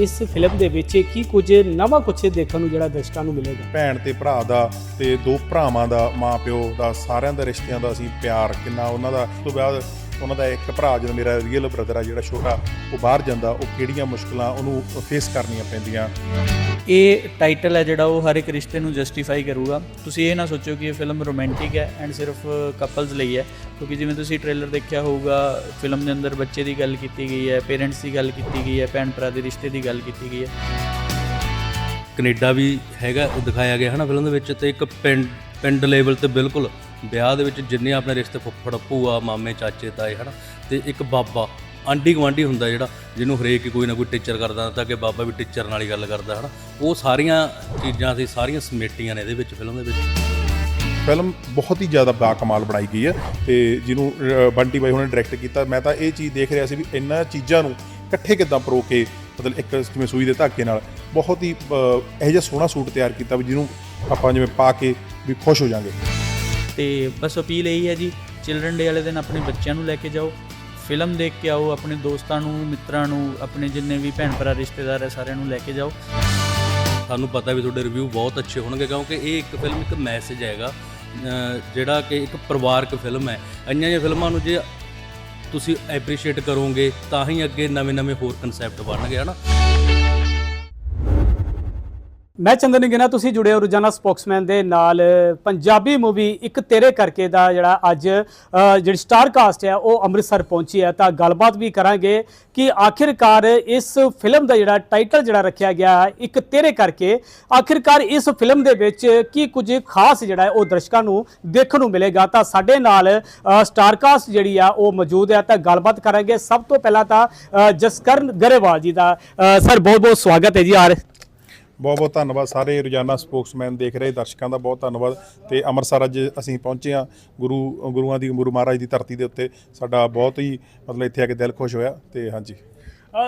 ਇਸ ਫਿਲਮ ਦੇ ਵਿੱਚ ਕੀ ਕੁਝ ਨਵਾਂ ਕੁਝ ਦੇਖਣ ਨੂੰ, ਜਿਹੜਾ ਦਰਸ਼ਕਾਂ ਨੂੰ ਮਿਲੇਗਾ? ਭੈਣ ਤੇ ਭਰਾ ਦਾ ਤੇ ਦੋ ਭਰਾਵਾਂ ਦਾ ਮਾਂ ਪਿਓ ਦਾ, ਸਾਰਿਆਂ ਦਾ ਰਿਸ਼ਤਿਆਂ ਦਾ ਅਸੀਂ ਪਿਆਰ ਕਿੰਨਾ ਉਹਨਾਂ ਦਾ। ਉਸ ਤੋਂ ਬਾਅਦ ਉਹਨਾਂ ਦਾ ਇੱਕ ਭਰਾ ਜਦੋਂ ਮੇਰਾ ਰੀਅਲ ਬ੍ਰਦਰ ਆ ਜਿਹੜਾ ਛੋਟਾ ਉਹ ਬਾਹਰ ਜਾਂਦਾ ਉਹ ਕਿਹੜੀਆਂ ਮੁਸ਼ਕਲਾਂ ਉਹਨੂੰ ਫੇਸ ਕਰਨੀਆਂ ਪੈਂਦੀਆਂ। ਇਹ ਟਾਈਟਲ ਹੈ ਜਿਹੜਾ ਉਹ ਹਰ ਇੱਕ ਰਿਸ਼ਤੇ ਨੂੰ ਜਸਟੀਫਾਈ ਕਰੂਗਾ। ਤੁਸੀਂ ਇਹ ਨਾ ਸੋਚੋ ਕਿ ਇਹ ਫਿਲਮ ਰੋਮਾਂਟਿਕ ਹੈ ਐਂਡ ਸਿਰਫ ਕਪਲਸ ਲਈ ਹੈ। ਕਿਉਂਕਿ ਜਿਵੇਂ ਤੁਸੀਂ ਟ੍ਰੇਲਰ ਦੇਖਿਆ ਹੋਊਗਾ ਫਿਲਮ ਦੇ ਅੰਦਰ ਬੱਚੇ ਦੀ ਗੱਲ ਕੀਤੀ ਗਈ ਹੈ ਪੇਰੈਂਟਸ ਦੀ ਗੱਲ ਕੀਤੀ ਗਈ ਹੈ ਭੈਣ ਭਰਾ ਦੇ ਰਿਸ਼ਤੇ ਦੀ ਗੱਲ ਕੀਤੀ ਗਈ ਹੈ। ਕੈਨੇਡਾ ਵੀ ਹੈਗਾ ਉਹ ਦਿਖਾਇਆ ਗਿਆ ਹੈ ਨਾ ਫਿਲਮ ਦੇ ਵਿੱਚ ਤੇ ਇੱਕ ਪਿੰਡ ਪਿੰਡ ਲੈਵਲ ਤੇ ਬਿਲਕੁਲ ਵਿਆਹ ਦੇ ਵਿੱਚ ਜਿੰਨੇ ਆਪਣੇ ਰਿਸ਼ਤੇ ਫੁੱਫੜ ਭੂਆ ਮਾਮੇ, ਚਾਚੇ, ਤਾਏ, ਹਨਾ? ਤੇ ਇੱਕ ਬਾਬਾ, ਆਂਢੀ ਗੁਆਂਢੀ ਹੁੰਦਾ ਜਿਹੜਾ, ਜਿਹਨੂੰ ਹਰੇਕ ਕੋਈ ਨਾ ਕੋਈ ਟੀਚਰ ਕਰਦਾ ਤਾਂ ਕਿ ਬਾਬਾ ਵੀ ਟੀਚਰ ਨਾਲ ਹੀ ਗੱਲ ਕਰਦਾ, ਹਨਾ? ਉਹ ਸਾਰੀਆਂ ਚੀਜ਼ਾਂ ਸੀ ਸਾਰੀਆਂ ਸਮੇਟੀਆਂ ਨੇ ਇਹਦੇ ਵਿੱਚ, ਫਿਲਮ ਦੇ ਵਿੱਚ। ਫਿਲਮ ਬਹੁਤ ਹੀ ਜ਼ਿਆਦਾ ਬਾਕਮਾਲ ਬਣਾਈ ਗਈ ਹੈ ਤੇ ਜਿਹਨੂੰ ਬੰਟੀ ਬਾਈ ਹੁਣੇ ਡਾਇਰੈਕਟ ਕੀਤਾ। ਮੈਂ ਤਾਂ ਇਹ ਚੀਜ਼ ਦੇਖ ਰਿਹਾ ਸੀ ਵੀ ਇੰਨਾ ਚੀਜ਼ਾਂ ਨੂੰ ਇਕੱਠੇ ਕਿਦਾਂ ਪਰੋ ਕੇ, ਮਤਲਬ ਇੱਕ ਜਿਵੇਂ ਸੂਈ ਦੇ ਧਾਗੇ ਨਾਲ ਬਹੁਤ ਹੀ ਇਹੋ ਜਿਹਾ ਸੋਹਣਾ ਸੂਟ ਤਿਆਰ ਕੀਤਾ ਵੀ ਜਿਹਨੂੰ ਆਪਾਂ ਜਿਵੇਂ ਪਾ ਕੇ ਵੀ ਖੁਸ਼ ਹੋ ਜਾਾਂਗੇ। ਤੇ ਬਸ ਅਪੀਲ ਇਹੀ ਹੈ ਜੀ ਚਿਲਡਰਨ ਡੇ ਵਾਲੇ ਦਿਨ ਆਪਣੇ ਬੱਚਿਆਂ ਨੂੰ ਲੈ ਕੇ ਜਾਓ ਫਿਲਮ ਦੇਖ ਕੇ ਆਓ, ਆਪਣੇ ਦੋਸਤਾਂ ਨੂੰ, ਮਿੱਤਰਾਂ ਨੂੰ, ਆਪਣੇ ਜਿੰਨੇ ਵੀ ਭੈਣ ਭਰਾ, ਰਿਸ਼ਤੇਦਾਰ ਹੈ, ਸਾਰਿਆਂ ਨੂੰ ਲੈ ਕੇ ਜਾਓ। ਸਾਨੂੰ ਪਤਾ ਵੀ ਤੁਹਾਡੇ ਰਿਵਿਊ ਬਹੁਤ ਅੱਛੇ ਹੋਣਗੇ, ਕਿਉਂਕਿ ਇਹ ਇੱਕ ਫਿਲਮ ਇੱਕ ਮੈਸੇਜ ਹੈਗਾ ਜਿਹੜਾ ਕਿ ਇੱਕ ਪਰਿਵਾਰਕ ਫਿਲਮ ਹੈ। ਇੰਨੀਆਂ ਜਿਹੀਆਂ ਫਿਲਮਾਂ ਨੂੰ ਜੇ ਤੁਸੀਂ ਐਪਰੀਸ਼ੀਏਟ ਕਰੋਗੇ, ਤਾਂ ਹੀ ਅੱਗੇ ਨਵੇਂ-ਨਵੇਂ ਹੋਰ ਕਨਸੈਪਟ ਬਣਨਗੇ, ਹਨਾ? ਮੈਂ ਚੰਦਨ ਗਿਨਾ ਤੁਸੀਂ ਜੁੜੇ ਹੋ ਰੋਜ਼ਾਨਾ ਸਪੋਕਸਮੈਨ ਦੇ ਨਾਲ। ਪੰਜਾਬੀ ਮੂਵੀ ਇੱਕ ਤੇਰੇ ਕਰਕੇ ਦਾ ਜਿਹੜਾ ਅੱਜ ਜਿਹੜੀ ਸਟਾਰ ਕਾਸਟ ਹੈ ਉਹ ਅੰਮ੍ਰਿਤਸਰ ਪਹੁੰਚੀ ਹੈ। ਤਾਂ ਗੱਲਬਾਤ ਵੀ ਕਰਾਂਗੇ ਕਿ ਆਖਿਰਕਾਰ ਇਸ ਫਿਲਮ ਦਾ ਜਿਹੜਾ ਟਾਈਟਲ ਜਿਹੜਾ ਰੱਖਿਆ ਗਿਆ ਹੈ ਇੱਕ ਤੇਰੇ ਕਰਕੇ। ਆਖਿਰਕਾਰ ਇਸ ਫਿਲਮ ਦੇ ਵਿੱਚ ਕੀ ਕੁਝ ਖਾਸ ਜਿਹੜਾ ਉਹ ਦਰਸ਼ਕਾਂ ਨੂੰ ਦੇਖਣ ਨੂੰ ਮਿਲੇਗਾ? ਤਾਂ ਸਾਡੇ ਨਾਲ ਅ, ਸਟਾਰ ਕਾਸਟ ਜਿਹੜੀ ਆ ਉਹ ਮੌਜੂਦ ਹੈ। ਤਾਂ ਗੱਲਬਾਤ ਕਰਾਂਗੇ। ਸਭ ਤੋਂ ਪਹਿਲਾਂ ਤਾਂ ਜਸਕਰਨ ਗਰੇਵਾਲ ਜੀ ਦਾ। ਸਰ ਬਹੁਤ ਬਹੁਤ ਸਵਾਗਤ ਹੈ ਜੀ ਆਰ। ਬਹੁਤ ਬਹੁਤ ਧੰਨਵਾਦ। ਸਾਰੇ ਰੋਜ਼ਾਨਾ ਸਪੋਕਸਮੈਨ ਦੇਖ ਰਹੇ ਦਰਸ਼ਕਾਂ ਦਾ ਬਹੁਤ ਧੰਨਵਾਦ ਤੇ ਅੰਮ੍ਰਿਤਸਰ ਅੱਜ ਅਸੀਂ ਪਹੁੰਚੇ ਹਾਂ ਗੁਰੂ, ਗੁਰੂਆਂ ਦੀ, ਗੁਰੂ ਮਹਾਰਾਜ ਦੀ ਧਰਤੀ ਦੇ ਉੱਤੇ। ਸਾਡਾ ਬਹੁਤ ਹੀ ਮਤਲਬ ਇੱਥੇ ਆ ਕੇ ਦਿਲ ਖੁਸ਼ ਹੋਇਆ ਤੇ ਹਾਂਜੀ।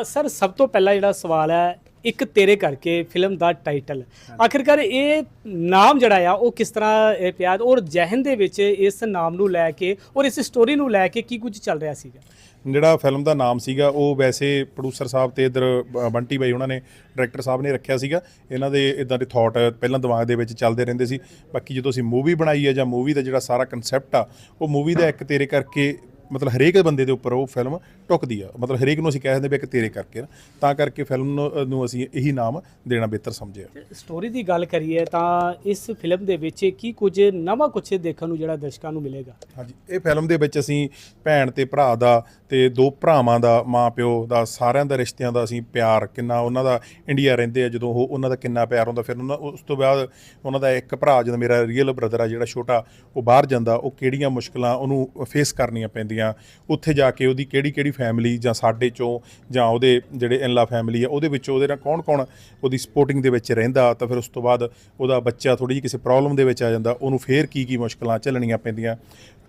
ਸਰ, ਸਭ ਤੋਂ ਪਹਿਲਾ ਜਿਹੜਾ ਸਵਾਲ ਹੈ ਇੱਕ ਤੇਰੇ ਕਰਕੇ ਫਿਲਮ ਦਾ ਟਾਈਟਲ। ਆਖਿਰਕਾਰ ਇਹ ਨਾਮ ਜਿਹੜਾ ਆ, ਉਹ ਕਿਸ ਤਰ੍ਹਾਂ, ਇਹ ਪਿਆ ਔਰ ਜਹਨ ਦੇ ਵਿੱਚ ਇਸ ਨਾਮ ਨੂੰ ਲੈ ਕੇ ਔਰ ਇਸ ਸਟੋਰੀ ਨੂੰ ਲੈ ਕੇ ਕੀ ਕੁਝ ਚੱਲ ਰਿਹਾ ਸੀਗਾ? ਜਿਹੜਾ ਫਿਲਮ ਦਾ ਨਾਮ ਸੀਗਾ, ਉਹ ਵੈਸੇ ਪ੍ਰੋਡਿਊਸਰ ਸਾਹਿਬ ਤੇ ਇਧਰ ਬੰਟੀ ਬਾਈ ਉਹਨਾਂ ਨੇ ਡਾਇਰੈਕਟਰ ਸਾਹਿਬ ਨੇ ਰੱਖਿਆ ਸੀਗਾ। ਇਹਨਾਂ ਦੇ ਇਦਾਂ ਦੇ ਥਾਟ ਪਹਿਲਾਂ ਦਿਮਾਗ ਦੇ ਵਿੱਚ ਚੱਲਦੇ ਰਹਿੰਦੇ ਸੀ। ਬਾਕੀ ਜਦੋਂ ਅਸੀਂ ਮੂਵੀ ਬਣਾਈ ਹੈ ਜਾਂ ਮੂਵੀ ਦਾ ਜਿਹੜਾ ਸਾਰਾ ਕਨਸੈਪਟ ਆ, ਉਹ ਮੂਵੀ ਦਾ ਇੱਕ ਤੇਰੇ ਕਰਕੇ ਮਤਲਬ ਹਰੇਕ ਬੰਦੇ ਦੇ ਉੱਪਰ ਉਹ ਫਿਲਮ ਟੁੱਕਦੀ ਆ। ਮਤਲਬ ਹਰੇਕ ਨੂੰ ਅਸੀਂ ਕਹਿ ਦਿੰਦੇ ਵੀ ਇੱਕ ਤੇਰੇ ਕਰਕੇ ਨਾ ਤਾਂ ਕਰਕੇ ਫਿਲਮ ਨੂੰ ਨੂੰ ਅਸੀਂ ਇਹੀ ਨਾਮ ਦੇਣਾ ਬਿਹਤਰ ਸਮਝਿਆ ਸਟੋਰੀ ਦੀ ਗੱਲ ਕਰੀਏ ਤਾਂ ਇਸ ਫਿਲਮ ਦੇ ਵਿੱਚ ਕੀ ਕੁਝ ਨਵਾਂ ਕੁਝ ਦੇਖਣ ਨੂੰ ਜਿਹੜਾ ਦਰਸ਼ਕਾਂ ਨੂੰ ਮਿਲੇਗਾ? ਹਾਂਜੀ ਇਹ ਫਿਲਮ ਦੇ ਵਿੱਚ ਅਸੀਂ ਭੈਣ ਤੇ ਭਰਾ ਦਾ ਤੇ ਦੋ ਭਰਾਵਾਂ ਦਾ ਮਾਂ ਪਿਓ ਦਾ ਸਾਰਿਆਂ ਦਾ ਰਿਸ਼ਤਿਆਂ ਦਾ ਅਸੀਂ ਪਿਆਰ ਕਿੰਨਾ ਉਹਨਾਂ ਦਾ ਇੰਡੀਆ ਰਹਿੰਦੇ ਆ ਜਦੋਂ ਉਹ ਉਹਨਾਂ ਦਾ ਕਿੰਨਾ ਪਿਆਰ ਹੁੰਦਾ ਫਿਰ ਉਹਨਾਂ ਉਸ ਤੋਂ ਬਾਅਦ ਉਹਨਾਂ ਦਾ ਇੱਕ ਭਰਾ ਜਦੋਂ ਮੇਰਾ ਰੀਅਲ ਬ੍ਰਦਰ ਆ ਜਿਹੜਾ ਛੋਟਾ ਉਹ ਬਾਹਰ ਜਾਂਦਾ ਉਹ ਕਿਹੜੀਆਂ ਮੁਸ਼ਕਲਾਂ ਉਹਨੂੰ ਫੇਸ ਕਰਨੀਆਂ ਪੈਂਦੀਆਂ ਉੱਥੇ ਜਾ ਕੇ ਉਹਦੀ ਕਿਹੜੀ ਕਿਹੜੀ ਫੈਮਿਲੀ ਜਾਂ ਸਾਡੇ ਚੋਂ ਜਾਂ ਉਹਦੇ ਜਿਹੜੇ ਇਨਲਾ ਫੈਮਿਲੀ ਆ, ਉਹਦੇ ਵਿੱਚੋਂ ਉਹਦੇ ਨਾਲ ਕੌਣ ਕੌਣ ਉਹਦੀ ਸਪੋਰਟਿੰਗ ਦੇ ਵਿੱਚ ਰਹਿੰਦਾ, ਤਾਂ ਫਿਰ ਉਸ ਤੋਂ ਬਾਅਦ ਉਹਦਾ ਬੱਚਾ ਥੋੜੀ ਜਿਹੀ ਕਿਸੇ ਪ੍ਰੋਬਲਮ ਦੇ ਵਿੱਚ ਆ ਜਾਂਦਾ, ਉਹਨੂੰ ਫੇਰ ਕੀ ਕੀ ਮੁਸ਼ਕਲਾਂ ਝੱਲਣੀਆਂ ਪੈਂਦੀਆਂ।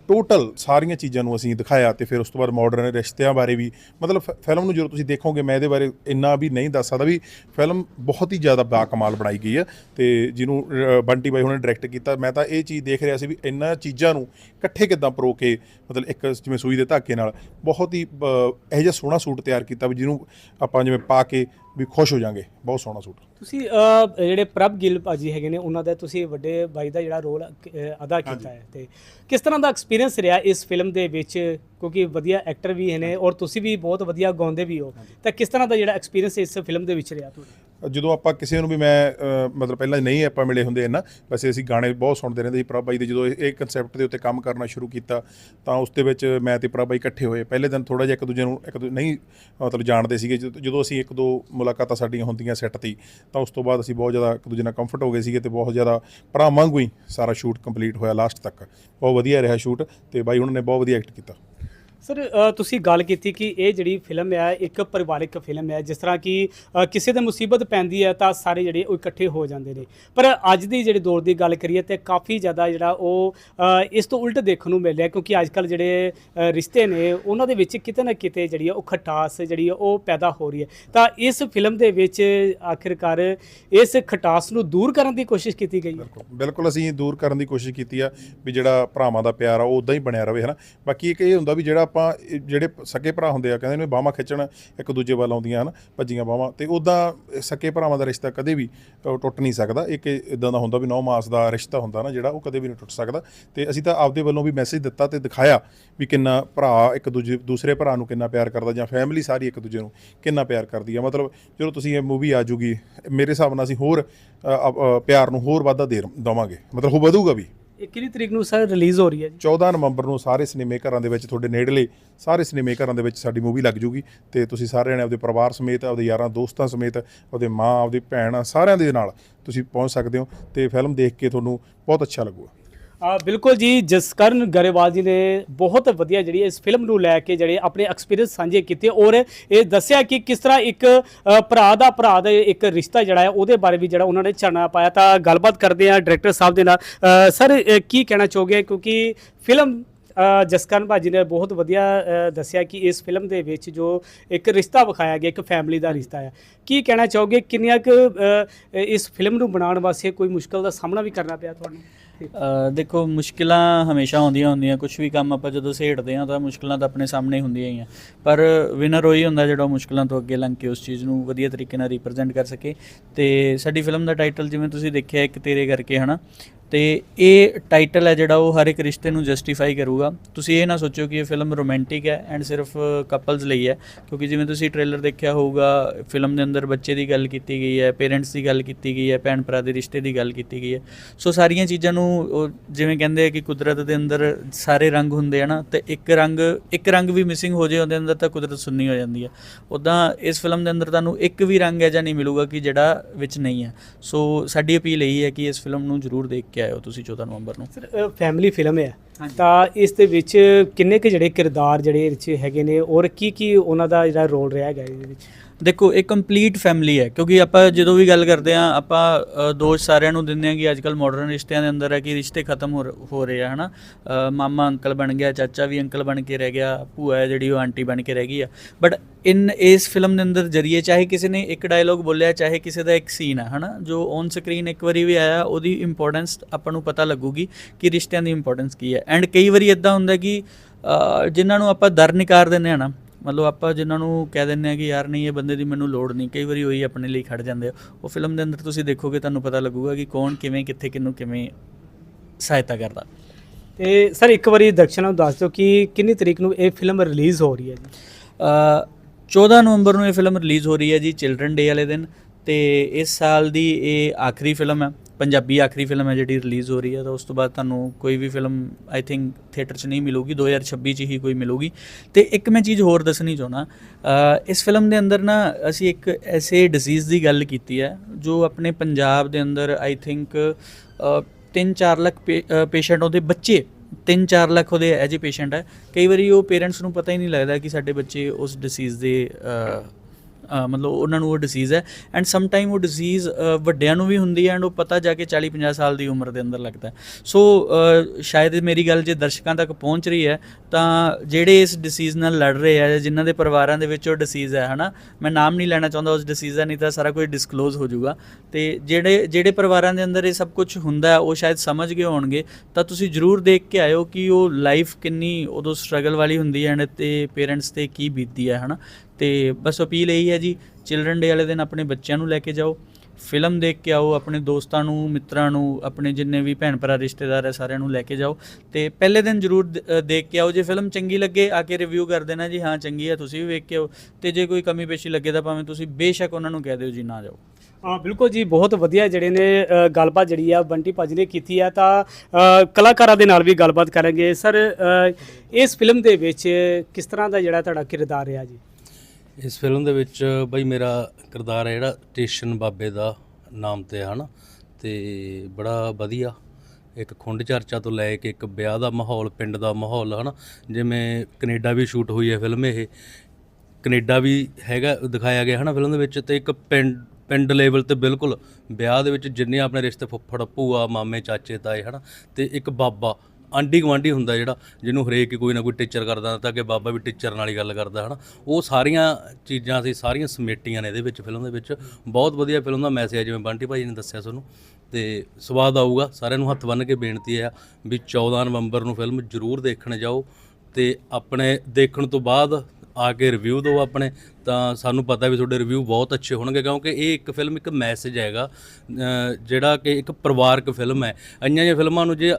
ਟੋਟਲ ਸਾਰੀਆਂ ਚੀਜ਼ਾਂ ਨੂੰ ਅਸੀਂ ਦਿਖਾਇਆ ਤੇ ਫਿਰ ਉਸ ਤੋਂ ਬਾਅਦ ਮਾਡਰਨ ਰਿਸ਼ਤਿਆਂ ਬਾਰੇ ਵੀ ਮਤਲਬ ਫਿਲਮ ਨੂੰ ਜਦੋਂ ਤੁਸੀਂ ਦੇਖੋਗੇ ਮੈਂ ਇਹਦੇ ਬਾਰੇ ਇੰਨਾ ਵੀ ਨਹੀਂ ਦੱਸ ਸਕਦਾ ਵੀ ਫਿਲਮ ਬਹੁਤ ਹੀ ਜ਼ਿਆਦਾ ਬਾਕਮਾਲ ਬਣਾਈ ਗਈ ਹੈ ਤੇ ਜਿਹਨੂੰ ਬੰਟੀ ਬਾਈ ਹੁਣੇ ਡਾਇਰੈਕਟ ਕੀਤਾ। ਮੈਂ ਤਾਂ ਇਹ ਚੀਜ਼ ਦੇਖ ਰਿਹਾ ਸੀ ਵੀ ਇੰਨਾ ਚੀਜ਼ਾਂ ਨੂੰ ਇਕੱਠੇ ਕਿਦਾਂ ਪਰੋ ਕੇ ਮਤਲਬ ਇੱਕ ਜਿਵੇਂ ਸੂਈ ਦੇ ਧਾਗੇ ਨਾਲ ਬਹੁਤ ਹੀ ਅ, ਇਹੋ ਜਿਹਾ ਸੋਹਣਾ ਸੂਟ ਤਿਆਰ ਕੀਤਾ ਵੀ ਜਿਹਨੂੰ ਆਪਾਂ ਜਿਵੇਂ ਪਾ ਕੇ ਵੀ ਖੁਸ਼ ਹੋ ਜਾਾਂਗੇ। ਬਹੁਤ ਸੋਹਣਾ ਸੂਟ। ਤੁਸੀਂ ਜਿਹੜੇ ਪ੍ਰਭ ਗਿੱਲ ਭਾਜੀ ਹੈਗੇ ਨੇ ਉਹਨਾਂ ਦਾ ਤੁਸੀਂ ਵੱਡੇ ਬਾਈ ਦਾ ਜਿਹੜਾ ਰੋਲ ਅਦਾ ਕੀਤਾ ਹੈ ਤੇ ਕਿਸ ਤਰ੍ਹਾਂ ਦਾ ਐਕਸਪੀਰੀਅੰਸ ਰਿਹਾ ਇਸ ਫਿਲਮ ਦੇ ਵਿੱਚ? ਕਿਉਂਕਿ ਵਧੀਆ ਐਕਟਰ ਵੀ ਨੇ ਔਰ ਤੁਸੀਂ ਵੀ ਬਹੁਤ ਵਧੀਆ ਗਾਉਂਦੇ ਵੀ ਹੋ। ਤਾਂ ਕਿਸ ਤਰ੍ਹਾਂ ਦਾ ਜਿਹੜਾ ਐਕਸਪੀਰੀਅੰਸ ਇਸ ਫਿਲਮ ਦੇ ਵਿੱਚ ਰਿਹਾ ਤੁਹਾਡਾ? ਜਦੋਂ ਆਪਾਂ ਕਿਸੇ ਨੂੰ ਵੀ ਮੈਂ ਮਤਲਬ ਪਹਿਲਾਂ ਨਹੀਂ ਆਪਾਂ ਮਿਲੇ ਹੁੰਦੇ ਇੰਨਾ, ਵੈਸੇ ਅਸੀਂ ਗਾਣੇ ਬਹੁਤ ਸੁਣਦੇ ਰਹਿੰਦੇ ਸੀ ਪ੍ਰਭ ਬਾਈ ਦੇ, ਜਦੋਂ ਇਹ- ਇਹ ਕਨਸੈਪਟ ਦੇ ਉੱਤੇ ਕੰਮ ਕਰਨਾ ਸ਼ੁਰੂ ਕੀਤਾ, ਤਾਂ ਉਸ ਦੇ ਵਿੱਚ ਮੈਂ ਤੇ ਪ੍ਰਭ ਬਾਈ ਇਕੱਠੇ ਹੋਏ। ਪਹਿਲੇ ਦਿਨ ਥੋੜਾ ਜਿਹਾ ਇੱਕ ਦੂਜੇ ਨੂੰ, ਇੱਕ ਦੂਜੇ ਨਹੀਂ, ਮਤਲਬ ਜਾਣਦੇ ਸੀਗੇ, ਜਦੋਂ ਜਦੋਂ ਅਸੀਂ ਇੱਕ ਦੋ ਮੁਲਾਕਾਤਾਂ ਸਾਡੀਆਂ ਹੁੰਦੀਆਂ ਸੈੱਟ ਤੇ, ਤਾਂ ਉਸ ਤੋਂ ਬਾਅਦ ਅਸੀਂ ਬਹੁਤ ਜ਼ਿਆਦਾ ਇੱਕ ਦੂਜੇ ਨਾਲ ਕੰਫਰਟ ਹੋ ਗਏ ਸੀਗੇ ਤੇ ਬਹੁਤ ਜ਼ਿਆਦਾ ਭਰਾ ਵਾਂਗੂ ਹੀ ਸਾਰਾ ਸ਼ੂਟ ਕੰਪਲੀਟ ਹੋਇਆ ਲਾਸਟ ਤੱਕ। ਬਹੁਤ ਵਧੀਆ ਰਿਹਾ ਸ਼ੂਟ ਤੇ ਬਾਈ ਉਹਨਾਂ ਨੇ ਬਹੁਤ ਵਧੀਆ ਐਕਟ ਕੀਤਾ। ਸਰ ਤੁਸੀਂ ਗੱਲ ਕੀਤੀ ਕਿ ਇਹ ਜਿਹੜੀ ਫਿਲਮ ਹੈ, ਇੱਕ ਪਰਿਵਾਰਿਕ ਫਿਲਮ ਹੈ, ਜਿਸ ਤਰ੍ਹਾਂ ਕਿ ਕਿਸੇ ਦੇ ਮੁਸੀਬਤ ਪੈਂਦੀ ਹੈ ਤਾਂ ਸਾਰੇ ਜਿਹੜੇ ਉਹ ਇਕੱਠੇ ਹੋ ਜਾਂਦੇ ਨੇ। ਪਰ ਅੱਜ ਦੀ ਜਿਹੜੀ ਦੌਰ ਦੀ ਗੱਲ ਕਰੀਏ ਤੇ ਕਾਫੀ ਜ਼ਿਆਦਾ ਜਿਹੜਾ ਉਹ ਇਸ ਤੋਂ ਉਲਟ ਦੇਖਣ ਨੂੰ ਮਿਲ ਰਿਹਾ ਕਿਉਂਕਿ ਅੱਜ ਕੱਲ ਜਿਹੜੇ ਰਿਸ਼ਤੇ ਨੇ, ਉਹਨਾਂ ਦੇ ਵਿੱਚ ਕਿਤੇ ਨਾ ਕਿਤੇ ਜਿਹੜੀ ਆ ਉਹ ਖਟਾਸ ਜਿਹੜੀ ਆ ਉਹ ਪੈਦਾ ਹੋ ਰਹੀ ਹੈ। ਤਾਂ ਇਸ ਫਿਲਮ ਦੇ ਵਿੱਚ ਆਖਿਰਕਾਰ ਇਸ ਖਟਾਸ ਨੂੰ ਦੂਰ ਕਰਨ ਦੀ ਕੋਸ਼ਿਸ਼ ਕੀਤੀ ਗਈ ਬਿਲਕੁਲ ਬਿਲਕੁਲ ਅਸੀਂ ਦੂਰ ਕਰਨ ਦੀ ਕੋਸ਼ਿਸ਼ ਕੀਤੀ ਆ ਵੀ ਜਿਹੜਾ ਭਰਾਵਾਂ ਦਾ ਪਿਆਰ ਆ, ਉਹ ਉਦਾਂ ਹੀ ਬਣਿਆ ਰਵੇ ਹਨਾ? ਬਾਕੀ ਇੱਕ ਇਹ ਹੁੰਦਾ ਵੀ ਜਿਹੜਾ ਆਪਾਂ ਜਿਹੜੇ ਸਕੇ ਭਰਾ ਹੁੰਦੇ ਆ, ਕਹਿੰਦੇ ਨੇ ਬਾਹਾਂ ਖਿੱਚਣ ਇੱਕ ਦੂਜੇ ਵੱਲ ਆਉਂਦੀਆਂ ਹਨ, ਭੱਜੀਆਂ ਬਾਹਾਂ ਤੇ ਉਦਾਂ ਸਕੇ ਭਰਾਵਾਂ ਦਾ ਰਿਸ਼ਤਾ ਕਦੇ ਵੀ ਟੁੱਟ ਨਹੀਂ ਸਕਦਾ। ਇੱਕ ਇਦਾਂ ਦਾ ਹੁੰਦਾ ਵੀ ਨੌ ਮਾਸ ਦਾ ਰਿਸ਼ਤਾ ਹੁੰਦਾ ਨਾ, ਜਿਹੜਾ ਉਹ ਕਦੇ ਵੀ ਨਹੀਂ ਟੁੱਟ ਸਕਦਾ। ਤੇ ਅਸੀਂ ਤਾਂ ਆਪਦੇ ਵੱਲੋਂ ਵੀ ਮੈਸੇਜ ਦਿੱਤਾ ਤੇ ਦਿਖਾਇਆ ਵੀ ਕਿੰਨਾ ਭਰਾ ਇੱਕ ਦੂਜੇ, ਦੂਸਰੇ ਭਰਾ ਨੂੰ ਕਿੰਨਾ ਪਿਆਰ ਕਰਦਾ, ਜਾਂ ਫੈਮਿਲੀ ਸਾਰੀ ਇੱਕ ਦੂਜੇ ਨੂੰ ਕਿੰਨਾ ਪਿਆਰ ਕਰਦੀ ਆ। ਮਤਲਬ ਜਦੋਂ ਤੁਸੀਂ ਇਹ ਮੂਵੀ ਆ ਜੂਗੀ, ਮੇਰੇ ਹਿਸਾਬ ਨਾਲ ਅਸੀਂ ਹੋਰ ਪਿਆਰ ਨੂੰ ਹੋਰ ਵਾਧਾ ਦੇ ਦਵਾਂਗੇ। ਮਤਲਬ ਉਹ ਵਧੂਗਾ ਵੀ। ਇਹ ਕਿਹੜੀ ਤਰੀਕ ਨੂੰ ਸਰ ਰਿਲੀਜ਼ ਹੋ ਰਹੀ ਹੈ ਜੀ? 14 ਨਵੰਬਰ ਨੂੰ ਸਾਰੇ ਸਿਨੇਮੇ ਘਰਾਂ ਦੇ ਵਿੱਚ ਤੁਹਾਡੇ ਨੇੜਲੇ ਸਾਰੇ ਸਿਨੇਮੇ ਘਰਾਂ ਦੇ ਵਿੱਚ ਸਾਡੀ ਮੂਵੀ ਲੱਗ ਜੂਗੀ ਤੇ ਤੁਸੀਂ ਸਾਰਿਆਂ ਨੇ ਆਪਦੇ ਪਰਿਵਾਰ ਸਮੇਤ, ਆਪਦੇ ਯਾਰਾਂ ਦੋਸਤਾਂ ਸਮੇਤ, ਆਪਦੇ ਮਾਂ, ਆਪਦੀ ਭੈਣ ਸਾਰਿਆਂ ਦੇ ਨਾਲ ਤੁਸੀਂ ਪਹੁੰਚ ਸਕਦੇ ਹੋ ਤੇ ਫਿਲਮ ਦੇਖ ਕੇ ਤੁਹਾਨੂੰ ਬਹੁਤ ਅੱਛਾ ਲੱਗੂਗਾ। ਬਿਲਕੁਲ ਜੀ ਜਸਕਰਨ ਗਰੇਵਾਲ ਜੀ ਨੇ ਬਹੁਤ ਵਧੀਆ ਜਿਹੜੀ ਇਸ ਫਿਲਮ ਨੂੰ ਲੈ ਕੇ ਜਿਹੜੇ ਆਪਣੇ ਐਕਸਪੀਰੀਅੰਸ ਸਾਂਝੇ ਕੀਤੇ ਔਰ ਇਹ ਦੱਸਿਆ ਕਿ ਕਿਸ ਤਰ੍ਹਾਂ ਇੱਕ ਭਰਾ ਦਾ ਭਰਾ ਦਾ ਇੱਕ ਰਿਸ਼ਤਾ ਜਿਹੜਾ ਹੈ ਉਹਦੇ ਬਾਰੇ ਵੀ ਜਿਹੜਾ ਉਹਨਾਂ ਨੇ ਚਾਨਣਾ ਪਾਇਆ। ਤਾਂ ਗੱਲਬਾਤ ਕਰਦੇ ਆ ਡਾਇਰੈਕਟਰ ਸਾਹਿਬ ਦੇ ਨਾਲ। ਸਰ ਕੀ ਕਹਿਣਾ ਚਾਹੋਗੇ? ਕਿਉਂਕਿ ਫਿਲਮ ਅ, ਜਸਕਰਨ ਭਾਜੀ ਨੇ ਬਹੁਤ ਵਧੀਆ ਦੱਸਿਆ ਕਿ ਇਸ ਫਿਲਮ ਦੇ ਵਿੱਚ ਜੋ ਇੱਕ ਰਿਸ਼ਤਾ ਵਿਖਾਇਆ ਗਿਆ ਇੱਕ ਫੈਮਿਲੀ ਦਾ ਰਿਸ਼ਤਾ ਹੈ। ਕੀ ਕਹਿਣਾ ਚਾਹੋਗੇ? ਕਿੰਨੀਆਂ ਕੁ ਇਸ ਫਿਲਮ ਨੂੰ ਬਣਾਉਣ ਵਾਸਤੇ ਕੋਈ ਮੁਸ਼ਕਲ ਦਾ ਸਾਹਮਣਾ ਵੀ ਕਰਨਾ ਪਿਆ ਤੁਹਾਨੂੰ? ਦੇਖੋ, ਮੁਸ਼ਕਿਲਾਂ ਹਮੇਸ਼ਾ ਆਉਂਦੀਆਂ ਹੁੰਦੀਆਂ ਕੁਝ ਵੀ ਕੰਮ ਆਪਾਂ ਜਦੋਂ ਸੇੜਦੇ ਹਾਂ ਤਾਂ ਮੁਸ਼ਕਿਲਾਂ ਤਾਂ ਆਪਣੇ ਸਾਹਮਣੇ ਹੁੰਦੀਆਂ ਹੀ ਆ। ਪਰ ਵਿਨਰ ਉਹੀ ਹੁੰਦਾ ਜਿਹੜਾ ਉਹ ਮੁਸ਼ਕਿਲਾਂ ਤੋਂ ਅੱਗੇ ਲੰਘ ਕੇ ਉਸ ਚੀਜ਼ ਨੂੰ ਵਧੀਆ ਤਰੀਕੇ ਨਾਲ ਰਿਪਰੈਜ਼ੈਂਟ ਕਰ ਸਕੇ। ਤੇ ਸਾਡੀ ਫਿਲਮ ਦਾ ਟਾਈਟਲ ਜਿਵੇਂ ਤੁਸੀਂ ਦੇਖਿਆ, ਇੱਕ ਤੇਰੇ ਕਰਕੇ, ਹਨਾ? ਤੇ ਇਹ ਟਾਈਟਲ ਹੈ ਜਿਹੜਾ ਉਹ ਹਰ ਇੱਕ ਰਿਸ਼ਤੇ ਨੂੰ ਜਸਟੀਫਾਈ ਕਰੂਗਾ। ਤੁਸੀਂ ਇਹ ਨਾ ਸੋਚੋ ਕਿ ਇਹ ਫਿਲਮ ਰੋਮਾਂਟਿਕ ਹੈ ਐਂਡ ਸਿਰਫ ਕਪਲਸ ਲਈ ਹੈ, ਕਿਉਂਕਿ ਜਿਵੇਂ ਤੁਸੀਂ ਟ੍ਰੇਲਰ ਦੇਖਿਆ ਹੋਊਗਾ ਫਿਲਮ ਦੇ ਅੰਦਰ ਬੱਚੇ ਦੀ ਗੱਲ ਕੀਤੀ ਗਈ ਹੈ ਪੇਰੈਂਟਸ ਦੀ ਗੱਲ ਕੀਤੀ ਗਈ ਹੈ, ਭੈਣ ਭਰਾ ਦੇ ਰਿਸ਼ਤੇ ਦੀ ਗੱਲ ਕੀਤੀ ਗਈ ਹੈ। ਸੋ ਸਾਰੀਆਂ ਚੀਜ਼ਾਂ ਨੂੰ ਉਹ ਜਿਵੇਂ ਕਹਿੰਦੇ ਆ ਕਿ ਕੁਦਰਤ ਦੇ ਅੰਦਰ ਸਾਰੇ ਰੰਗ ਹੁੰਦੇ ਆ ਨਾ, ਤੇ ਇੱਕ ਰੰਗ ਇੱਕ ਰੰਗ ਵੀ ਮਿਸਿੰਗ ਹੋ ਜੇ ਉਹਦੇ ਅੰਦਰ ਤਾਂ ਕੁਦਰਤ ਸੁੰਨੀ ਹੋ ਜਾਂਦੀ ਹੈ। ਉਦਾਂ ਇਸ ਫਿਲਮ ਦੇ ਅੰਦਰ ਤੁਹਾਨੂੰ ਇੱਕ ਵੀ ਰੰਗ ਹੈ ਜਾਂ ਨਹੀਂ ਮਿਲੂਗਾ ਕਿ ਜਿਹੜਾ ਵਿੱਚ ਨਹੀਂ ਹੈ। ਸੋ ਸਾਡੀ ਅਪੀਲ ਇਹੀ ਹੈ ਕਿ ਇਸ ਫਿਲਮ ਨੂੰ ਜ਼ਰੂਰ ਦੇਖ ਕੇ ਆਇਓ ਤੁਸੀਂ 14 ਨਵੰਬਰ ਨੂੰ? ਸਰ ਫੈਮਿਲੀ ਫਿਲਮ ਹੈ। ਤਾਂ ਇਸ ਦੇ ਵਿੱਚ ਕਿੰਨੇ ਕੁ ਜਿਹੜੇ ਕਿਰਦਾਰ ਜਿਹੜੇ ਵਿੱਚ ਹੈਗੇ ਨੇ ਔਰ ਕੀ ਕੀ ਉਹਨਾਂ ਦਾ ਜਿਹੜਾ ਰੋਲ ਰਿਹਾ ਹੈਗਾ ਇਹਦੇ ਵਿੱਚ? ਦੇਖੋ ਇਹ ਕੰਪਲੀਟ ਫੈਮਿਲੀ ਹੈ ਕਿਉਂਕਿ ਆਪਾਂ ਜਦੋਂ ਵੀ ਗੱਲ ਕਰਦੇ ਆ ਆਪਾਂ ਅ, ਦੋਸ਼ ਸਾਰਿਆਂ ਨੂੰ ਦਿੰਦੇ ਆ ਕਿ ਅੱਜ ਕੱਲ ਮਾਡਰਨ ਰਿਸ਼ਤਿਆਂ ਦੇ ਅੰਦਰ ਹੈ ਕਿ ਰਿਸ਼ਤੇ ਖਤਮ ਹੋ ਰਹੇ ਆ ਹਨਾ? ਅ, ਮਾਮਾ ਅੰਕਲ ਬਣ ਗਿਆ ਚਾਚਾ ਵੀ ਅੰਕਲ ਬਣ ਕੇ ਰਹਿ ਗਿਆ ਭੂਆ ਹੈ ਜਿਹੜੀ ਉਹ ਆਂਟੀ ਬਣ ਕੇ ਰਹਿ ਗਈ ਆ। ਬਟ ਇਨ ਇਸ ਫਿਲਮ ਦੇ ਅੰਦਰ ਜਰੀਏ ਚਾਹੇ ਕਿਸੇ ਨੇ ਇੱਕ ਡਾਇਲੋਗ ਬੋਲਿਆ ਚਾਹੇ ਕਿਸੇ ਦਾ ਇੱਕ ਸੀਨ ਹੈ ਹਨਾ? ਜੋ ਔਨ ਸਕਰੀਨ ਇੱਕ ਵਾਰੀ ਵੀ ਆਇਆ ਉਹਦੀ ਇੰਪੋਰਟੈਂਸ ਆਪਾਂ ਨੂੰ ਪਤਾ ਲੱਗੂਗੀ ਕਿ ਰਿਸ਼ਤਿਆਂ ਦੀ ਇੰਪੋਰਟੈਂਸ ਕੀ ਹੈ। ਐਂਡ ਕਈ ਵਾਰੀ ਇਦਾਂ ਹੁੰਦਾ ਕਿ ਅ, ਜਿਨ੍ਹਾਂ ਨੂੰ ਆਪਾਂ ਦਰ ਨਿਕਾਰ ਦਿੰਦੇ ਆ ਨਾ ਮਤਲਬ ਆਪਾਂ ਜਿਨ੍ਹਾਂ ਨੂੰ ਕਹਿ ਦਿੰਦੇ ਆ ਕਿ ਯਾਰ ਨਹੀਂ ਇਹ ਬੰਦੇ ਦੀ ਮੈਨੂੰ ਲੋੜ ਨਹੀਂ ਕਈ ਵਾਰੀ ਉਹੀ ਆਪਣੇ ਲਈ ਖੜ ਜਾਂਦੇ ਆ। ਉਹ ਫਿਲਮ ਦੇ ਅੰਦਰ ਤੁਸੀਂ ਦੇਖੋਗੇ ਤੁਹਾਨੂੰ ਪਤਾ ਲੱਗੂਗਾ ਕਿ ਕੌਣ ਕਿਵੇਂ ਕਿੱਥੇ ਕਿਹਨੂੰ ਕਿਵੇਂ ਸਹਾਇਤਾ ਕਰਦਾ। ਤੇ ਸਰ ਇੱਕ ਵਾਰੀ ਦਰਸ਼ਕਾਂ ਨੂੰ ਦੱਸ ਦਿਓ ਕਿ ਕਿੰਨੀ ਤਰੀਕ ਨੂੰ ਇਹ ਫਿਲਮ ਰਿਲੀਜ਼ ਹੋ ਰਹੀ ਹੈ ਜੀ? ਅ, 14 ਨਵੰਬਰ ਨੂੰ ਇਹ ਫਿਲਮ ਰਿਲੀਜ਼ ਹੋ ਰਹੀ ਹੈ ਜੀ ਚਿਲਡਰਨ ਡੇ ਵਾਲੇ ਦਿਨ। ਤੇ ਇਸ ਸਾਲ ਦੀ ਇਹ ਆਖਰੀ ਫਿਲਮ ਹੈ, ਪੰਜਾਬੀ ਆਖਰੀ ਫਿਲਮ ਹੈ ਜਿਹੜੀ ਰਿਲੀਜ਼ ਹੋ ਰਹੀ ਹੈ, ਤਾਂ ਉਸ ਤੋਂ ਬਾਅਦ ਤੁਹਾਨੂੰ ਕੋਈ ਵੀ ਫਿਲਮ ਆਈ ਥਿੰਕ ਥੀਏਟਰ 'ਚ ਨਹੀਂ ਮਿਲੂਗੀ 2026 'ਚ ਹੀ ਕੋਈ ਮਿਲੂਗੀ। ਤੇ ਇੱਕ ਮੈਂ ਚੀਜ਼ ਹੋਰ ਦੱਸਣੀ ਚਾਹੁੰਦਾ ਇਸ ਫਿਲਮ ਦੇ ਅੰਦਰ ਨਾ ਅਸੀਂ ਇੱਕ ਐਸੇ ਡਿਜ਼ੀਜ਼ ਦੀ ਗੱਲ ਕੀਤੀ ਹੈ, ਜੋ ਆਪਣੇ ਪੰਜਾਬ ਦੇ ਅੰਦਰ ਆਈ ਥਿੰਕ 3-4 ਲੱਖ ਪੇਸ਼ੈਂਟ ਉਹਦੇ ਬੱਚੇ 3-4 ਲੱਖ ਉਹਦੇ ਐਜ ਏ ਪੇਸ਼ੈਂਟ ਹੈ। ਕਈ ਵਾਰੀ ਉਹ ਪੇਰੈਂਟਸ ਨੂੰ ਪਤਾ ਹੀ ਨਹੀਂ ਲੱਗਦਾ ਕਿ ਸਾਡੇ ਬੱਚੇ ਉਸ ਡਿਸੀਜ਼ ਦੇ ਮਤਲਬ ਉਹਨਾਂ ਨੂੰ ਉਹ ਡਿਸੀਜ਼ ਹੈ ਐਂਡ ਸਮ ਟਾਈਮ ਉਹ ਡਿਸੀਜ਼ ਵੱਡਿਆਂ ਨੂੰ ਵੀ ਹੁੰਦੀ ਹੈ ਐਂਡ ਉਹ ਪਤਾ ਜਾ ਕੇ 40 50 ਸਾਲ ਦੀ ਉਮਰ ਦੇ ਅੰਦਰ ਲੱਗਦਾ ਸੋ ਸ਼ਾਇਦ ਮੇਰੀ ਗੱਲ ਜੇ ਦਰਸ਼ਕਾਂ ਤੱਕ ਪਹੁੰਚ ਰਹੀ ਹੈ, ਤਾਂ ਜਿਹੜੇ ਇਸ ਡਿਸੀਜ਼ ਨਾਲ ਲੜ ਰਹੇ ਆ ਜਾਂ ਜਿਨ੍ਹਾਂ ਦੇ ਪਰਿਵਾਰਾਂ ਦੇ ਵਿੱਚ ਉਹ ਡਿਸੀਜ਼ ਹੈ, ਹਨਾ? ਮੈਂ ਨਾਮ ਨਹੀਂ ਲੈਣਾ ਚਾਹੁੰਦਾ ਉਸ ਡਿਸੀਜ਼ ਦਾ, ਨਹੀਂ ਤਾਂ ਸਾਰਾ ਕੁਝ ਡਿਸਕਲੋਜ਼ ਹੋ ਜਾਊਗਾ। ਤੇ ਜਿਹੜੇ ਜਿਹੜੇ ਪਰਿਵਾਰਾਂ ਦੇ ਅੰਦਰ ਇਹ ਸਭ ਕੁਝ ਹੁੰਦਾ ਉਹ ਸ਼ਾਇਦ ਸਮਝ ਗਏ ਹੋਣਗੇ, ਤਾਂ ਤੁਸੀਂ ਜਰੂਰ ਦੇਖ ਕੇ ਆਇਓ ਕਿ ਉਹ ਲਾਈਫ ਕਿੰਨੀ ਉਦੋਂ ਸਟਰਗਲ ਵਾਲੀ ਹੁੰਦੀ ਹੈ and ਤੇ ਪੇਰੈਂਟਸ ਤੇ ਕੀ ਬੀਤਦੀ ਹੈ, ਹਨਾ? ਤੇ ਬਸ ਅਪੀਲ ਇਹੀ ਹੈ ਜੀ ਚਿਲਡਰਨ ਡੇ ਵਾਲੇ ਦਿਨ ਆਪਣੇ ਬੱਚਿਆਂ ਨੂੰ ਲੈ ਕੇ ਜਾਓ ਫਿਲਮ ਦੇਖ ਕੇ ਆਓ, ਆਪਣੇ ਦੋਸਤਾਂ ਨੂੰ, ਮਿੱਤਰਾਂ ਨੂੰ, ਆਪਣੇ ਜਿੰਨੇ ਵੀ ਭੈਣ ਭਰਾ, ਰਿਸ਼ਤੇਦਾਰ ਹੈ ਸਾਰਿਆਂ ਨੂੰ ਲੈ ਕੇ ਜਾਓ, ਤੇ ਪਹਿਲੇ ਦਿਨ ਜਰੂਰ ਦੇਖ ਕੇ ਆਓ, ਜੇ ਫਿਲਮ ਚੰਗੀ ਲੱਗੇ, ਆ ਕੇ ਰਿਵਿਊ ਕਰ ਦੇਣਾ ਜੀ, ਹਾਂ ਚੰਗੀ ਹੈ, ਤੁਸੀਂ ਵੀ ਵੇਖ ਕੇ ਆਓ, ਤੇ ਜੇ ਕੋਈ ਕਮੀ ਪੇਸ਼ੀ ਲੱਗੇ ਤਾਂ ਭਾਵੇਂ ਤੁਸੀਂ ਬੇਸ਼ੱਕ ਉਹਨਾਂ ਨੂੰ ਕਹਿ ਦਿਓ ਜੀ, ਨਾ ਜਾਓ। ਹਾਂ, ਬਿਲਕੁਲ ਜੀ, ਬਹੁਤ ਵਧੀਆ ਜਿਹੜੇ ਨੇ ਗੱਲਬਾਤ ਜਿਹੜੀ ਆ ਬੰਟੀ ਭਾਜੀ ਨੇ ਕੀਤੀ ਆ, ਤਾਂ ਕਲਾਕਾਰਾਂ ਦੇ ਨਾਲ ਵੀ ਗੱਲਬਾਤ ਕਰਾਂਗੇ। ਸਰ ਇਸ ਫਿਲਮ ਦੇ ਵਿੱਚ ਕਿਸ ਤਰ੍ਹਾਂ ਦਾ ਜਿਹੜਾ ਤੁਹਾਡਾ ਕਿਰਦਾਰ ਰਿਹਾ ਜੀ? ਇਸ ਫਿਲਮ ਦੇ ਵਿੱਚ ਬਈ ਮੇਰਾ ਕਿਰਦਾਰ ਹੈ ਜਿਹੜਾ ਸਟੇਸ਼ਨ ਬਾਬੇ ਦਾ ਨਾਮ ਤੇ ਹੈ ਹਨਾ, ਤੇ ਬੜਾ ਵਧੀਆ ਇੱਕ ਖੁੰਡ ਚਰਚਾ ਤੋਂ ਲੈ ਕੇ ਇੱਕ ਵਿਆਹ ਦਾ ਮਾਹੌਲ, ਪਿੰਡ ਦਾ ਮਾਹੌਲ ਹਨਾ, ਜਿਵੇਂ ਕੈਨੇਡਾ ਵੀ ਸ਼ੂਟ ਹੋਈ ਹੈ ਫਿਲਮ ਇਹ। ਕੈਨੇਡਾ ਵੀ ਹੈਗਾ, ਦਿਖਾਇਆ ਗਿਆ ਹਨਾ ਫਿਲਮ ਦੇ ਵਿੱਚ, ਤੇ ਇੱਕ ਪਿੰਡ ਪਿੰਡ ਲੈਵਲ ਤੇ ਬਿਲਕੁਲ ਵਿਆਹ ਦੇ ਵਿੱਚ ਜਿੰਨੇ ਆਪਣੇ ਰਿਸ਼ਤੇ ਫੁੱਫੜ, ਭੂਆ, ਮਾਮੇ, ਚਾਚੇ, ਤਾਏ ਹਨਾ, ਤੇ ਇੱਕ ਬਾਬਾ ਆਂਢੀ ਗੁਆਂਢੀ ਹੁੰਦਾ ਜਿਹੜਾ, ਜਿਹਨੂੰ ਹਰੇਕ ਕੋਈ ਨਾ ਕੋਈ ਟੀਚਰ ਕਰਦਾ, ਤਾਂ ਕਿ ਬਾਬਾ ਵੀ ਟੀਚਰ ਨਾਲ ਹੀ ਗੱਲ ਕਰਦਾ, ਹਨਾ। ਉਹ ਸਾਰੀਆਂ ਚੀਜ਼ਾਂ ਸੀ ਸਾਰੀਆਂ ਸਮੇਟੀਆਂ ਨੇ ਇਹਦੇ ਵਿੱਚ, ਫਿਲਮ ਦੇ ਵਿੱਚ। ਬਹੁਤ ਵਧੀਆ ਫਿਲਮ ਦਾ ਮੈਸੇਜ ਜਿਵੇਂ ਬੰਟੀ ਭਾਈ ਨੇ ਦੱਸਿਆ ਤੁਹਾਨੂੰ। ਤੇ ਸਵਾਦ ਆਊਗਾ, ਸਾਰਿਆਂ ਨੂੰ ਹੱਥ ਬੰਨ੍ਹ ਕੇ ਬੇਨਤੀ ਹੈ ਵੀ 14 ਨਵੰਬਰ ਨੂੰ ਫਿਲਮ ਜ਼ਰੂਰ ਦੇਖਣ ਜਾਓ। ਤੇ ਆਪਣੇ ਦੇਖਣ ਤੋਂ ਬਾਅਦ ਆ ਕੇ ਰਿਵਿਊ ਦਿਓ ਆਪਣੇ, ਤਾਂ ਸਾਨੂੰ ਪਤਾ ਵੀ ਤੁਹਾਡੇ ਰਿਵਿਊ ਬਹੁਤ ਅੱਛੇ ਹੋਣਗੇ, ਕਿਉਂਕਿ ਇਹ ਇੱਕ ਫਿਲਮ ਇੱਕ ਮੈਸੇਜ ਹੈਗਾ ਜਿਹੜਾ ਕਿ ਇੱਕ ਪਰਿਵਾਰਕ ਫਿਲਮ ਹੈ। ਅੰਨਾਂ ਜਿਹੀਆਂ ਫਿਲਮਾਂ ਨੂੰ ਜੇ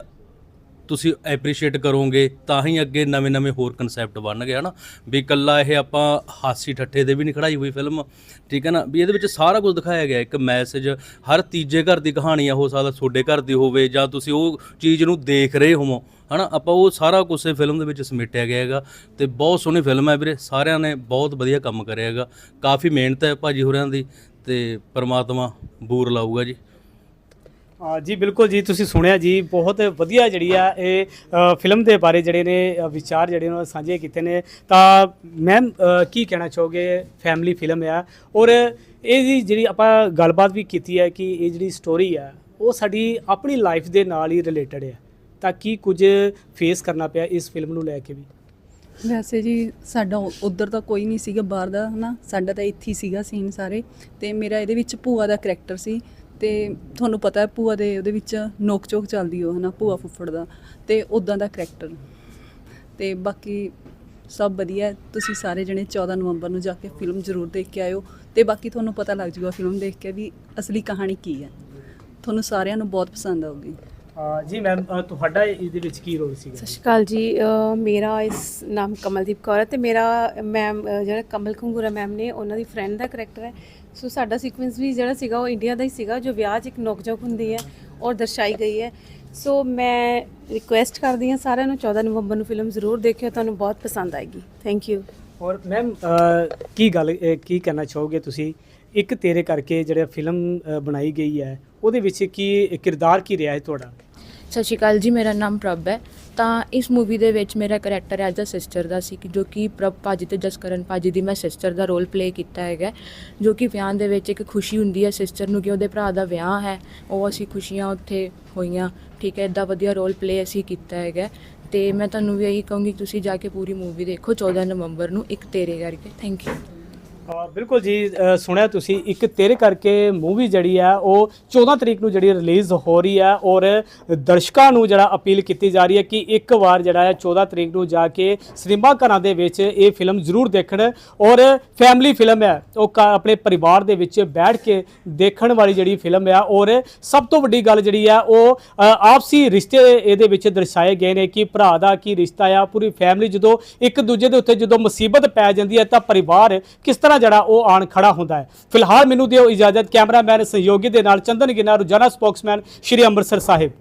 ਤੁਸੀਂ ਐਪਰੀਸ਼ੀਏਟ ਕਰੋਗੇ, ਤਾਂ ਹੀ ਅੱਗੇ ਨਵੇਂ-ਨਵੇਂ ਹੋਰ ਕਨਸੈਪਟ ਬਣਨਗੇ ਹਨਾ? ਵੀ ਕੱਲਾ ਇਹ ਆਪਾਂ ਹਾਸੀ ਠੱਠੇ ਦੇ ਵੀ ਨਹੀਂ ਖੜਾਈ ਹੋਈ ਫਿਲਮ ਠੀਕ ਹੈ ਨਾ? ਵੀ ਇਹਦੇ ਵਿੱਚ ਸਾਰਾ ਕੁਝ ਦਿਖਾਇਆ ਗਿਆ, ਇੱਕ ਮੈਸੇਜ ਹਰ ਤੀਜੇ ਘਰ ਦੀ ਕਹਾਣੀ ਆ ਹੋ ਸਕਦਾ ਤੁਹਾਡੇ ਘਰ ਦੀ ਹੋਵੇ, ਜਾਂ ਤੁਸੀਂ ਉਹ ਚੀਜ਼ ਨੂੰ ਦੇਖ ਰਹੇ ਹੋਵੋ, ਹਨਾ? ਆਪਾਂ ਉਹ ਸਾਰਾ ਕੁਝ ਇਹ ਫਿਲਮ ਦੇ ਵਿੱਚ ਸਮੇਟਿਆ ਗਿਆ ਹੈਗਾ, ਤੇ ਬਹੁਤ ਸੋਹਣੀ ਫਿਲਮ ਹੈ ਵੀਰੇ, ਸਾਰਿਆਂ ਨੇ ਬਹੁਤ ਵਧੀਆ ਕੰਮ ਕਰਿਆ ਹੈਗਾ। ਕਾਫੀ ਮਿਹਨਤ ਹੈ ਭਾਜੀ ਹੋਰਾਂ ਦੀ, ਤੇ ਪਰਮਾਤਮਾ ਬੂਰ ਲਾਊਗਾ ਜੀ। ਜੀ, ਬਿਲਕੁਲ ਜੀ, ਤੁਸੀਂ ਸੁਣਿਆ ਜੀ, ਬਹੁਤ ਵਧੀਆ ਜਿਹੜੀ ਆ ਇਹ ਫਿਲਮ ਦੇ ਬਾਰੇ ਜਿਹੜੇ ਨੇ ਵਿਚਾਰ ਜਿਹੜੇ ਨੇ, ਸਾਂਝੇ ਕੀਤੇ ਨੇ। ਤਾਂ ਮੈਮ ਕੀ ਕਹਿਣਾ ਚਾਹੋਗੇ? ਫੈਮਿਲੀ ਫਿਲਮ ਆ। ਔਰ ਇਹ ਜਿਹੜੀ ਆਪਾਂ ਗੱਲਬਾਤ ਵੀ ਕੀਤੀ ਹੈ ਕਿ ਇਹ ਜਿਹੜੀ ਸਟੋਰੀ ਆ, ਉਹ ਸਾਡੀ ਆਪਣੀ ਲਾਈਫ ਦੇ ਨਾਲ ਹੀ ਰਿਲੇਟਡ ਹੈ ਤਾਂ ਕੀ ਕੁਝ ਫੇਸ ਕਰਨਾ ਪਿਆ ਇਸ ਫਿਲਮ ਨੂੰ ਲੈ ਕੇ ਵੀ? ਵੈਸੇ ਜੀ, ਸਾਡਾ ਉਧਰ ਤਾਂ ਕੋਈ ਨਹੀਂ ਸੀਗਾ, ਬਾਹਰ ਦਾ ਹਨਾ। ਸਾਡਾ ਤਾਂ ਇੱਥੇ ਹੀ ਸੀਗਾ ਸੀਨ ਸਾਰੇ। ਤੇ ਮੇਰਾ ਇਹਦੇ ਵਿੱਚ ਭੂਆ ਦਾ ਕਰੈਕਟਰ ਸੀ। ਤੇ ਤੁਹਾਨੂੰ ਪਤਾ ਹੈ ਭੂਆ ਦੇ ਉਹਦੇ ਵਿੱਚ ਨੋਕ ਚੋਕ ਚੱਲਦੀ ਉਹ ਹਨਾ ਭੂਆ ਫੁੱਫੜ ਦਾ ਤੇ ਉਦਾਂ ਦਾ ਕਰੈਕਟਰ ਤੇ ਬਾਕੀ ਸਭ ਵਧੀਆ। ਤੁਸੀਂ ਸਾਰੇ ਜਣੇ 14 ਨਵੰਬਰ ਨੂੰ ਜਾ ਕੇ ਫਿਲਮ ਜ਼ਰੂਰ ਦੇਖ ਕੇ ਆਇਓ। ਤੇ ਬਾਕੀ ਤੁਹਾਨੂੰ ਪਤਾ ਲੱਗ ਜਾਊਗਾ ਫਿਲਮ ਦੇਖ ਕੇ ਵੀ ਅਸਲੀ ਕਹਾਣੀ ਕੀ ਹੈ। ਤੁਹਾਨੂੰ ਸਾਰਿਆਂ ਨੂੰ ਬਹੁਤ ਪਸੰਦ ਆਊਗੀ। ਜੀ ਮੈਮ ਤੁਹਾਡਾ ਇਹਦੇ ਵਿੱਚ ਕੀ ਰੋਲ ਸੀਗਾ? ਸਤਿ ਸ਼੍ਰੀ ਅਕਾਲ ਜੀ। ਅ, ਮੇਰਾ ਇਸ ਨਾਮ ਕਮਲਦੀਪ ਕੌਰ ਹੈ ਤੇ ਮੇਰਾ ਮੈਮ ਅ, ਜਿਹੜਾ ਕਮਲ ਖੰਗੂਰਾ ਮੈਮ ਨੇ ਉਹਨਾਂ ਦੀ ਫਰੈਂਡ ਦਾ ਕਰੈਕਟਰ ਹੈ। ਸੋ ਸਾਡਾ ਸੀਕੁਐਂਸ ਵੀ ਜਿਹੜਾ ਸੀਗਾ ਉਹ ਇੰਡੀਆ ਦਾ ਹੀ ਸੀਗਾ, ਜੋ ਵਿਆਹ 'ਚ ਇੱਕ ਨੋਕਝੋਕ ਹੁੰਦੀ ਹੈ ਔਰ ਦਰਸਾਈ ਗਈ ਹੈ। ਸੋ ਮੈਂ ਰਿਕੁਐਸਟ ਕਰਦੀ ਹਾਂ ਸਾਰਿਆਂ ਨੂੰ 14 ਨਵੰਬਰ ਨੂੰ ਫਿਲਮ ਜ਼ਰੂਰ ਦੇਖਿਓ, ਤੁਹਾਨੂੰ ਬਹੁਤ ਪਸੰਦ ਆਏਗੀ। ਥੈਂਕ ਯੂ ਔਰ ਮੈਮ ਕੀ ਗੱਲ ਕੀ ਕਹਿਣਾ ਚਾਹੋਗੇ ਤੁਸੀਂ? ਇੱਕ ਤੇਰੇ ਕਰਕੇ ਜਿਹੜਾ ਫਿਲਮ ਬਣਾਈ ਗਈ ਹੈ, ਉਹਦੇ ਵਿੱਚ ਕੀ, ਕਿਰਦਾਰ ਕੀ ਰਿਹਾ ਹੈ ਤੁਹਾਡਾ? ਸਤਿ ਸ਼੍ਰੀ ਅਕਾਲ ਜੀ, ਮੇਰਾ ਨਾਮ ਪ੍ਰਭ ਹੈ। ਤਾਂ ਇਸ ਮੂਵੀ ਦੇ ਵਿੱਚ ਮੇਰਾ ਕਰੈਕਟਰ ਐਜ਼ ਅ ਸਿਸਟਰ ਦਾ ਸੀ ਕਿ ਜੋ ਕਿ ਪ੍ਰਭ ਭਾਜੀ ਤੇ ਜਸਕਰਨ ਭਾਜੀ ਦੀ ਮੈਂ ਸਿਸਟਰ ਦਾ ਰੋਲ ਪਲੇ ਕੀਤਾ ਹੈਗਾ ਜੋ ਕਿ ਵਿਆਹ ਦੇ ਵਿੱਚ ਇੱਕ ਖੁਸ਼ੀ ਹੁੰਦੀ ਹੈ ਸਿਸਟਰ ਨੂੰ ਕਿ ਉਹਦੇ ਭਰਾ ਦਾ ਵਿਆਹ ਹੈ, ਉਹ ਅਸੀਂ ਖੁਸ਼ੀਆਂ ਉੱਥੇ ਹੋਈਆਂ, ਠੀਕ ਹੈ ਇਦਾਂ ਵਧੀਆ ਰੋਲ ਪਲੇ ਅਸੀਂ ਕੀਤਾ ਹੈਗਾ ਤੇ ਮੈਂ ਤੁਹਾਨੂੰ ਵੀ ਇਹੀ ਕਹੂੰਗੀ, ਤੁਸੀਂ ਜਾ ਕੇ ਪੂਰੀ ਮੂਵੀ ਦੇਖੋ 14 ਨਵੰਬਰ ਨੂੰ, ਇੱਕ ਤੇਰੇ ਕਰਕੇ। ਥੈਂਕ ਯੂ ਬਿਲਕੁਲ ਜੀ ਸੁਣਿਆ ਤੁਸੀਂ, ਇੱਕ ਤੇਰੇ ਕਰਕੇ ਮੂਵੀ ਜਿਹੜੀ ਆ, ਉਹ 14 ਤਰੀਕ ਨੂੰ ਜਿਹੜੀ ਰਿਲੀਜ਼ ਹੋ ਰਹੀ ਹੈ ਔਰ ਦਰਸ਼ਕਾਂ ਨੂੰ ਜਿਹੜਾ ਅਪੀਲ ਕੀਤੀ ਜਾ ਰਹੀ ਹੈ ਕਿ ਇੱਕ ਵਾਰ ਜਿਹੜਾ ਹੈ 14 ਤਰੀਕ ਨੂੰ ਜਾ ਕੇ ਸਿਨੇਮਾ ਘਰਾਂ ਦੇ ਵਿੱਚ ਇਹ ਫਿਲਮ ਜ਼ਰੂਰ ਦੇਖਣ, ਔਰ ਫੈਮਿਲੀ ਫਿਲਮ ਹੈ ਉਹ ਕ- ਆਪਣੇ ਪਰਿਵਾਰ ਦੇ ਵਿੱਚ ਬੈਠ ਕੇ ਦੇਖਣ ਵਾਲੀ ਜਿਹੜੀ ਫਿਲਮ ਹੈ ਔਰ ਸਭ ਤੋਂ ਵੱਡੀ ਗੱਲ ਜਿਹੜੀ ਆ, ਉਹ ਆਪਸੀ ਰਿਸ਼ਤੇ ਇਹਦੇ ਵਿੱਚ ਦਰਸਾਏ ਗਏ ਨੇ ਕਿ ਭਰਾ ਦਾ ਕੀ ਰਿਸ਼ਤਾ ਆ, ਪੂਰੀ ਫੈਮਿਲੀ ਜਦੋਂ ਇੱਕ ਦੂਜੇ ਦੇ ਉੱਤੇ ਜਦੋਂ ਮੁਸੀਬਤ ਪੈ ਜਾਂਦੀ ਹੈ ਤਾਂ ਪਰਿਵਾਰ ਕਿਸ ਤਰ੍ਹਾਂ ਜਿਹੜਾ ਉਹ ਆਣ ਖੜਾ ਹੁੰਦਾ ਹੈ। ਫਿਲਹਾਲ ਮੈਨੂੰ ਦਿਓ ਇਜਾਜ਼ਤ, ਕੈਮਰਾਮੈਨ ਸਹਿਯੋਗੀ ਦੇ ਨਾਲ ਚੰਦਨ ਗਿਨਾਰ ਰੋਜ਼ਾਨਾ ਸਪੋਕਸਮੈਨ ਸ਼੍ਰੀ ਅੰਮ੍ਰਿਤਸਰ ਸਾਹਿਬ।